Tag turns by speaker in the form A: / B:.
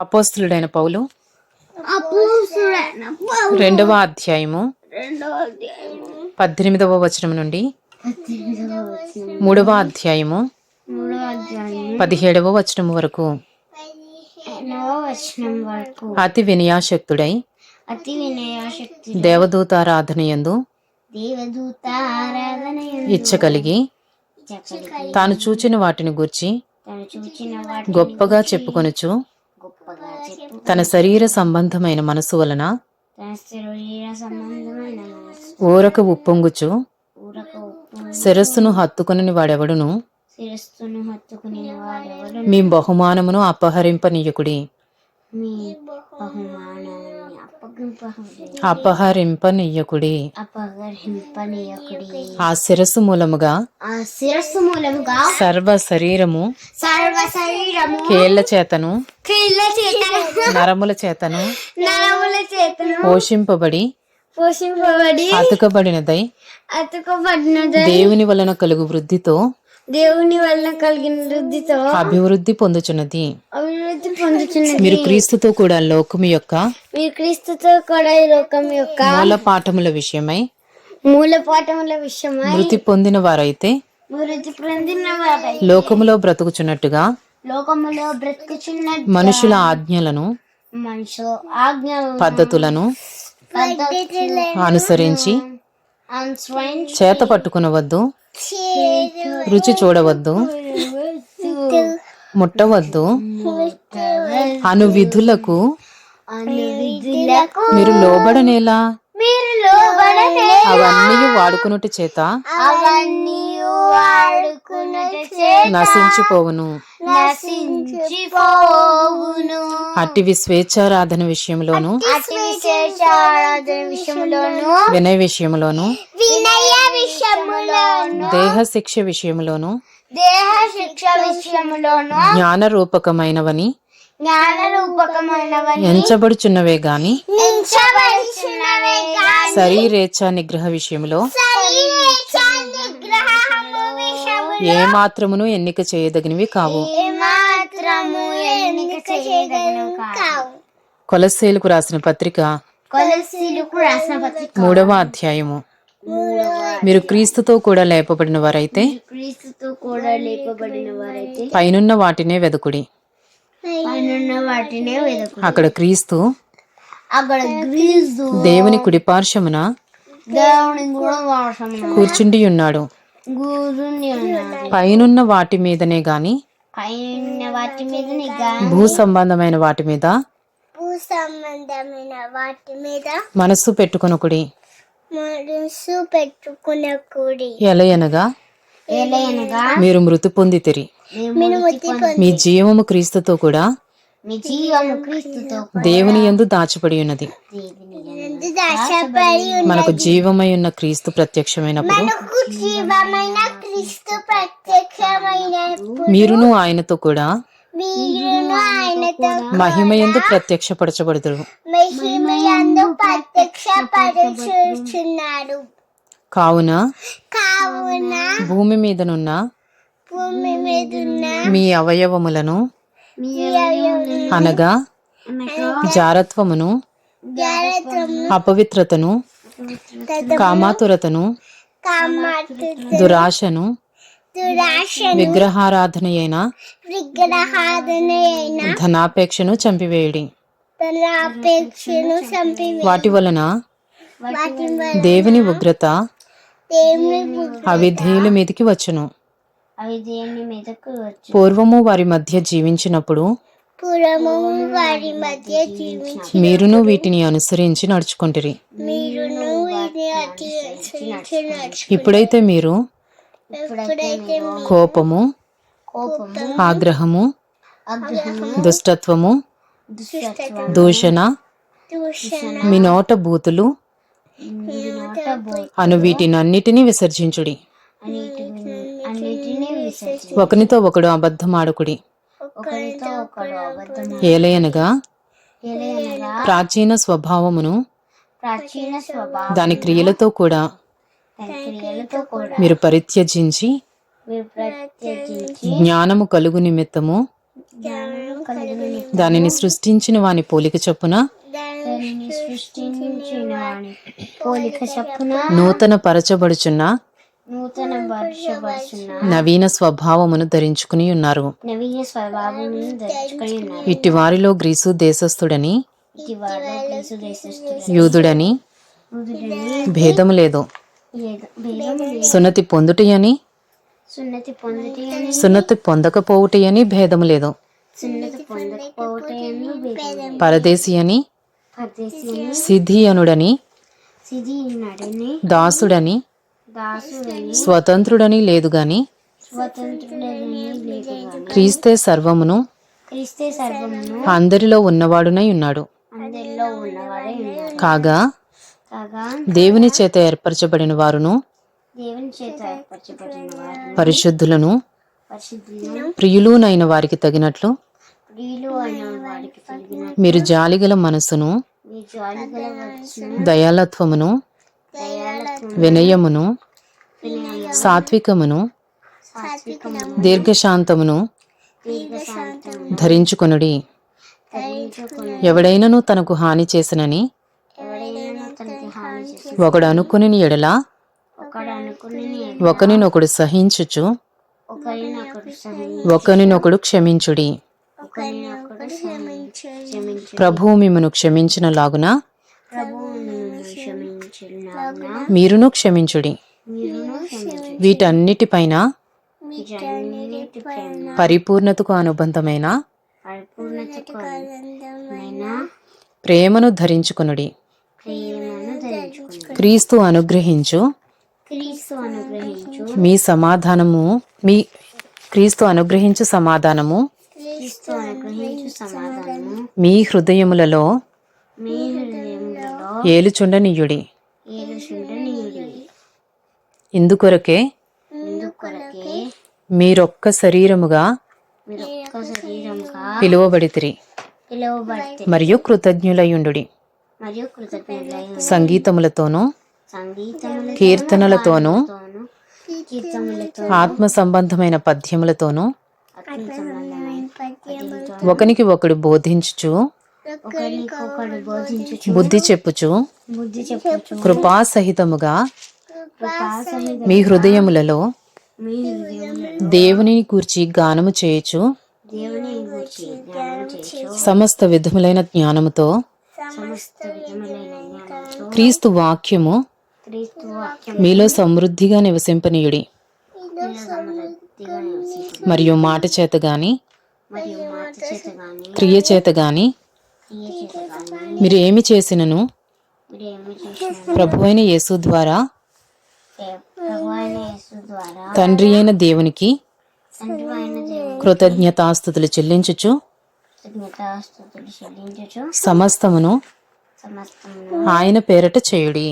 A: అపోస్తుడైన పౌలు.
B: రెండవ అధ్యాయము. పద్దెనిమిదవ వచనం నుండి. మూడవ అధ్యాయము. పదిహేడవ వచనం వరకు. అతి వినయాశక్తుడై
A: అతి వినయాశక్తి
B: దేవదూతారాధనయందు
A: దేవదూత ఆరాధన
B: ఇచ్చగలిగి
A: చక్కలి
B: తాను చూచిన వాటిని గూర్చి గొప్పగా చెప్పుకొనుచు తన శరీర సంబంధమైన మనసు వలన
A: తన శరీర సంబంధమైన మనసు.
B: ఊరక ఉప్పొంగుచు శిరస్సును వాడెవడును?
A: హత్తుకునే వాడెవడు
B: మీ బహుమానమును అపహరింపనీయకుడి.
A: మీ బహుమానాన్ని
B: అపహరింపనీయకుడి. ఆ శిరస్సు మూలముగా
A: ఆ శిరస్సు మూలముగా
B: సర్వ శరీరము
A: సర్వ శరీరము
B: కేళ్ళ చేతను
A: కీళ్ళ చేతను
B: నరముల చేతను
A: నరముల చేతను
B: పోషింపబడి
A: పోషింపబడి
B: అతుకబడినదై
A: అతుకబడినది
B: దేవుని వలన కలుగు వృద్ధితో
A: దేవుని వల్ల కలిగిన వృద్ధితో
B: అభివృద్ధి పొందుచున్నది.
A: అభివృద్ధి పొందుతున్నది
B: మీరు క్రీస్తుతో కూడా లోకము యొక్క
A: మీరు క్రీస్తుతో కూడా ఈ లోకం యొక్క
B: మూల పాఠముల విషయమై
A: మూల పాఠముల విషయమై
B: మృతి పొందిన వారైతే
A: వృద్ధి పొందిన వారై
B: లోకములో బ్రతుకుచున్నట్టుగా
A: లోకములో బ్రతుకుచున్న
B: మనుషుల ఆజ్ఞలను
A: మనుషు ఆజ్ఞ
B: పద్ధతులను అనుసరించి చేత పట్టుకునవద్దు రుచి చూడవద్దు ముట్టవద్దు. అను విధులకు మీరు లోబడనేలా? అవన్నీ వాడుకున్నట్టు చేత
A: అవన్నీ
B: నశించిపోవును.
A: నశించిపోవును.
B: స్వేచ్ఛారాధన విషయంలోను
A: విషయంలోను
B: వినయ విషయంలోను
A: వినయ విషయములోను
B: దేహ శిక్ష విషయంలోను
A: దేహ శిక్ష విషయములోను
B: జ్ఞాన రూపకమైనవని
A: జ్ఞాన
B: ఎంచబడుచున్నవే గాని శరీరేచ్ఛ నిగ్రహ విషయంలో ఏ మాత్రమును ఎన్నిక చేయదగినవి కావు.
A: కొలసీలకు రాసిన పత్రిక
B: మూడవ అధ్యాయము. మీరు క్రీస్తుతో కూడా లేపబడిన వారైతే పైనున్న వాటినే వెదుకుడి. అక్కడ క్రీస్తు
A: అక్కడ
B: దేవుని కుడిపార్శ్వమున కూర్చుండి ఉన్నాడు. పైనున్న వాటి మీదనే గాని
A: పైన వాటి మీద నిఘా
B: భూ సంబంధమైన వాటి మీద
A: భూ సంబంధమైన వాటి మీద
B: మనస్సు పెట్టుకొనకుడి
A: మనసు పెట్టుకున్న కూడి
B: ఎలయనగా
A: ఏలయనగా
B: మీరు మృతి పొందితిరి. మీ జీవము క్రీస్తుతో కూడా
A: మీ జీవము క్రీస్తుతో
B: దేవుని యందు దాచబడి ఉన్నది. మనకు జీవమై ఉన్న క్రీస్తు ప్రత్యక్షమైనప్పుడు మీరును ఆయనతో కూడా
A: మీరును ఆయనతో
B: మహిమయందు ప్రత్యక్షపరచబడుదురు.
A: మహిమయందు ప్రత్యక్ష పరుచుచున్నాడు
B: కావున
A: కావున
B: భూమి మీదనున్న
A: భూమి మీద ఉన్న
B: మీ అవయవములను
A: మీ
B: అనగా జారత్వమును అపవిత్రతను కామాతురతను
A: కామాతు
B: దురాశను
A: దురాశను.
B: విగ్రహారాధన అయిన
A: విగ్రహాదన అయిన
B: ధనాపేక్షను చంపివేయుడి. వాటి వలన దేవుని ఉగ్రత అవిధేయుల మీదికి వచ్చును. పూర్వము వారి మధ్య జీవించినప్పుడు
A: వారి మధ్య జీవించి.
B: మీరును వీటిని అనుసరించి నడుచుకుంటిరి.
A: మీరును అనుసరించి
B: ఇప్పుడైతే మీరు
A: ఎప్పుడైతే
B: కోపము
A: కోపము
B: ఆగ్రహము
A: అగ్రహము
B: దుష్టత్వము
A: దుష్టత్వం
B: దూషణ మీ నోట బూతులు అను వీటినన్నిటినీ విసర్జించుడి.
A: అన్నిటిని అన్నిటినీ విసర్జి
B: ఒకనితో ఒకడు అబద్ధమాడుకుడి.
A: ఒకరితో అబద్ధం
B: ఏలయనగా ప్రాచీన స్వభావమును
A: ప్రాచీన స్వభావం
B: దాని క్రియలతో కూడా
A: క్రియలతో కూడా
B: మీరు పరిత్యజించి జ్ఞానము కలుగు నిమిత్తము
A: జ్ఞానం కలిగిన
B: దానిని సృష్టించిన వాని పోలిక చొప్పున
A: దానిని సృష్టించిన వాని పోలిక చప్పున
B: నూతన పరచబడుచున్న
A: నూతన
B: నవీన స్వభావమును ధరించుకుని ఉన్నారు.
A: నవీన స్వభావమును ధరించుకొని ఉన్నారు.
B: ఇట్టి వారిలో గ్రీసు దేశస్థుడని. యూదుడని భేదము లేదు.
A: లేదు భేదము లేదు.
B: సున్నతి పొందుటి అని
A: సున్నతి పొందుటి అని
B: సున్నతి పొందకపోవుటి అని భేదము లేదు.
A: సున్నతి
B: పరదేశి అని
A: అని
B: సిద్ధియనుడని
A: సిది నడని
B: దాసుడని
A: దాసుడని
B: స్వతంత్రుడని లేదు గాని క్రీస్తే సర్వమును అందరిలో ఉన్నవాడునై ఉన్నాడు. కాగా దేవుని చేత ఏర్పరచబడిన వారును పరిశుద్ధులను ప్రియులునైన వారికి తగినట్లు మీరు జాలిగల మనసును దయాలత్వమును
A: దయాలత్వం
B: వినయమును
A: వినయం
B: సాత్వికమును
A: సాత్వికము
B: దీర్ఘశాంతమును
A: దీర్ఘశాంతము
B: ధరించుకొనుడి.
A: ధరించుకుని
B: ఎవడైనను తనకు హాని చేసినని ఒకడు అనుకుని ఎడల? ఒకనినొకడు సహించుచు
A: ఒకరినొకడు
B: క్షమించుడి.
A: ఒకరినొకడు క్షమించు క్షమించు
B: ప్రభువు మిమ్మను క్షమించిన లాగున? మీరును క్షమించుడి. వీటన్నిటిపైన పరిపూర్ణతకు అనుబంధమైన ప్రేమను ధరించుకొనుడి. క్రీస్తు అనుగ్రహించు. మీ సమాధానము మీ క్రీస్తు అనుగ్రహించు సమాధానము మీ హృదయములలో ఏలుచుండనీయుడి. ఇందుకొరకే మీరొక్క శరీరముగా పిలువబడితిరి.
A: పిలువబడితే
B: మరియు
A: కృతజ్ఞతలై
B: సంగీతములతోనూ
A: సంగీతములతో
B: కీర్తనలతోనూ ఆత్మ సంబంధమైన పద్యములతోనూ ఒకనికి ఒకడు బోధించుచు బుద్ధి చెప్పుచు కృపాసహితముగా
A: కృపాసహిత
B: మీ హృదయములలో దేవుని గూర్చి గానము చేయుచు సమస్త విధములైన జ్ఞానముతో క్రీస్తు వాక్యము మీలో సమృద్ధిగా నివసింపనీయుడి. మరియు మాట చేత గాని క్రియ చేత గాని మీరు ఏమి చేసినను? ప్రభువైన యేసు ద్వారా
A: ప్రభు అయిన యేసు ద్వారా
B: తండ్రి అయిన దేవునికి కృతజ్ఞతాస్థుతులు చెల్లించుచు సమస్తమును
A: ఆయన పేరిట చేయుడి.